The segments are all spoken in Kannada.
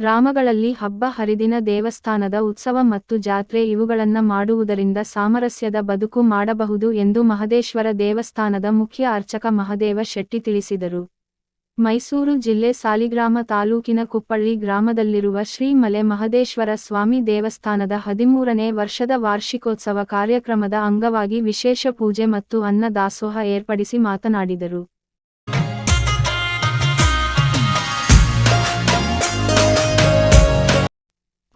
ಗ್ರಾಮಗಳಲ್ಲಿ ಹಬ್ಬ ಹರಿದಿನ ದೇವಸ್ಥಾನದ ಉತ್ಸವ ಮತ್ತು ಜಾತ್ರೆ ಇವುಗಳನ್ನ ಮಾಡುವುದರಿಂದ ಸಾಮರಸ್ಯದ ಬದುಕು ಮಾಡಬಹುದು ಎಂದು ಮಹದೇಶ್ವರ ದೇವಸ್ಥಾನದ ಮುಖ್ಯ ಅರ್ಚಕ ಮಹದೇವ ಶೆಟ್ಟಿ ತಿಳಿಸಿದರು. ಮೈಸೂರು ಜಿಲ್ಲೆ ಸಾಲಿಗ್ರಾಮ ತಾಲೂಕಿನ ಕುಪ್ಪಳ್ಳಿ ಗ್ರಾಮದಲ್ಲಿರುವ ಶ್ರೀ ಮಲೆ ಮಹದೇಶ್ವರ ಸ್ವಾಮಿ ದೇವಸ್ಥಾನದ ಹದಿಮೂರನೇ ವರ್ಷದ ವಾರ್ಷಿಕೋತ್ಸವ ಕಾರ್ಯಕ್ರಮದ ಅಂಗವಾಗಿ ವಿಶೇಷ ಪೂಜೆ ಮತ್ತು ಅನ್ನ ದಾಸೋಹ ಏರ್ಪಡಿಸಿ ಮಾತನಾಡಿದರು.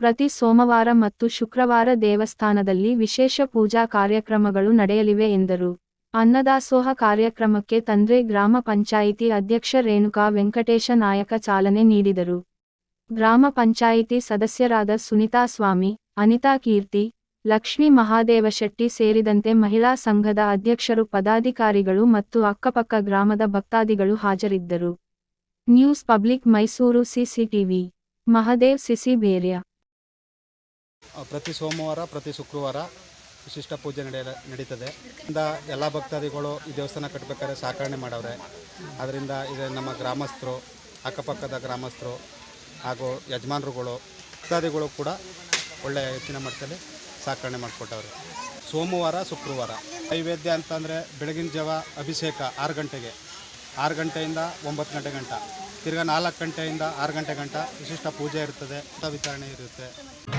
ಪ್ರತಿ ಸೋಮವಾರ ಮತ್ತು ಶುಕ್ರವಾರ ದೇವಸ್ಥಾನದಲ್ಲಿ ವಿಶೇಷ ಪೂಜಾ ಕಾರ್ಯಕ್ರಮಗಳು ನಡೆಯಲಿವೆ ಎಂದರು. ಅನ್ನದಾಸೋಹ ಕಾರ್ಯಕ್ರಮಕ್ಕೆ ತಂದ್ರೆ ಗ್ರಾಮ ಪಂಚಾಯಿತಿ ಅಧ್ಯಕ್ಷ ರೇಣುಕಾ ವೆಂಕಟೇಶ ನಾಯಕ ಚಾಲನೆ ನೀಡಿದರು. ಗ್ರಾಮ ಪಂಚಾಯಿತಿ ಸದಸ್ಯರಾದ ಸುನಿತಾ ಸ್ವಾಮಿ ಅನಿತಾ ಕೀರ್ತಿ ಲಕ್ಷ್ಮೀ ಮಹಾದೇವಶೆಟ್ಟಿ ಸೇರಿದಂತೆ ಮಹಿಳಾ ಸಂಘದ ಅಧ್ಯಕ್ಷರು ಪದಾಧಿಕಾರಿಗಳು ಮತ್ತು ಅಕ್ಕಪಕ್ಕ ಗ್ರಾಮದ ಭಕ್ತಾದಿಗಳು ಹಾಜರಿದ್ದರು. News public Mysuru CCTV. Mahadev CC ಬೇರ್ಯ. ಆ, ಪ್ರತಿ ಸೋಮವಾರ, ಪ್ರತಿ ಶುಕ್ರವಾರ ವಿಶಿಷ್ಟ ಪೂಜೆ ನಡೆಯ, ನಡೀತದೆ. ಇಂದ ಎಲ್ಲ ಭಕ್ತಾದಿಗಳು ಈ ದೇವಸ್ಥಾನ ಕಟ್ಟಬೇಕಾದ್ರೆ ಸಹಕರಣೆ ಮಾಡವ್ರೆ. ಅದರಿಂದ ಇದು ನಮ್ಮ ಗ್ರಾಮಸ್ಥರು, ಅಕ್ಕಪಕ್ಕದ ಗ್ರಾಮಸ್ಥರು ಹಾಗೂ ಯಜಮಾನರುಗಳು, ಭಕ್ತಾದಿಗಳು ಕೂಡ ಒಳ್ಳೆಯ ಹೆಚ್ಚಿನ ಮಟ್ಟದಲ್ಲಿ ಸಹಕರಣೆ ಮಾಡಿಕೊಟ್ಟವ್ರೆ. ಸೋಮವಾರ, ಶುಕ್ರವಾರ ನೈವೇದ್ಯ ಅಂತಂದರೆ ಬೆಳಗಿನ ಜಾವ ಅಭಿಷೇಕ ಆರು ಗಂಟೆಗೆ. ಆರು ಗಂಟೆಯಿಂದ ಒಂಬತ್ತು ಗಂಟೆ ಗಂಟ. ತಿರ್ಗಾ ನಾಲ್ಕು ಗಂಟೆಯಿಂದ ಆರು ಗಂಟೆ ಗಂಟ ವಿಶಿಷ್ಟ ಪೂಜೆ ಇರ್ತದೆ ಊಟ ವಿತರಣೆ ಇರುತ್ತೆ.